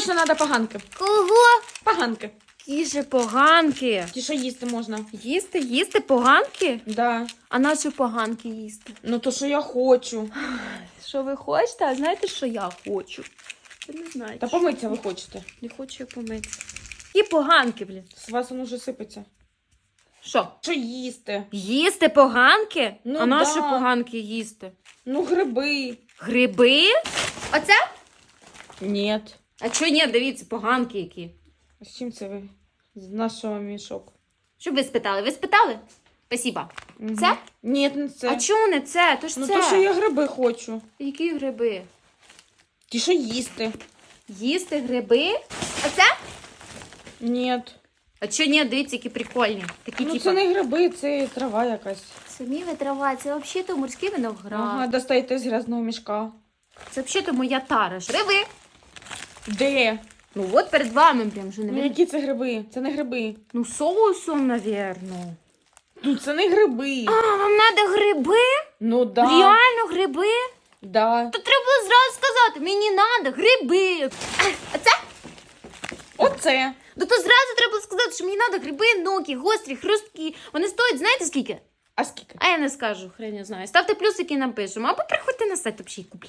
срочно треба поганки. Кого? Поганки. Же поганки. Ті, що їсти можна. Їсти, їсти поганки? Да. А наші поганки їсти. Ну то, що я хочу. Що ви хочете? А знаєте, що я хочу? Ви не знаєте. Та що помитися ви хочете. Не хочу я помитися. І поганки, блін. З вас воно вже сипеться. Що? Що їсти? Їсти поганки? Ну а наші да. поганки їсти? Ну, гриби. Гриби? Оце? Ні. А чого ні, дивіться, поганки які. А з чим це ви? З нашого мішок. Що ви спитали? Ви спитали? Спасибо. Мгм. Це? Ні, не це. А чому не це? То ж ну це. то, що я гриби хочу. Які гриби? Ті, що їсти. Їсти гриби? А це? Ні. А чого ні, дивіться, які прикольні. Такі Ну типу. це не гриби, це трава якась. Самі трава, це взагалі-то морський виноград. Ага, достаєте з грязного мішка. Це взагалі-то моя тара. ж. Де? Ну от перед вами прям вже не Ну видно. які це гриби? Це не гриби. Ну соусом, навірно. Ну це не гриби. А, вам треба гриби? Ну да. Реально гриби? Да. То треба було зразу сказати, мені треба гриби. А це? Оце. Ну то зразу треба було сказати, що мені треба гриби, ноги, гострі, хрусткі. Вони стоять, знаєте скільки? А скільки? А я не скажу, хрен не знаю. Ставте плюсики і напишемо. Або приходьте на сайт взагалі купляйте.